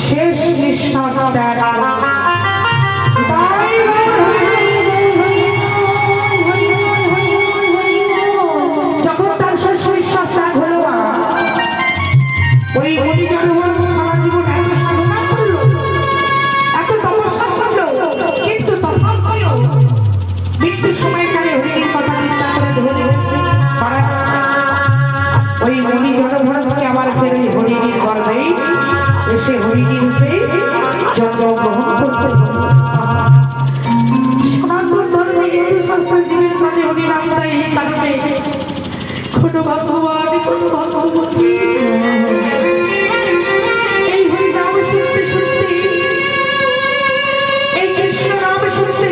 শেষ নিঃশ্বাস যখন তার শেষ নিঃশ্বাস ত্যাগ হলো ওই এত সাধনা করল কিন্তু চিন্তা করে ওই মুনি জনগণকে আবার ফেরে হরিণীর গর্ভেই এসে হরিণী রূপে জন্মগ্রহণ করতে সনাতন ধর্মে হিন্দু শাস্ত্র জীবের কাজে হরিনাম তাই এই কারণে কোনো ভগবান, কোনো ভগবতী এই হরিনাম শুনতে শুনতে, এই কৃষ্ণ নাম শুনতে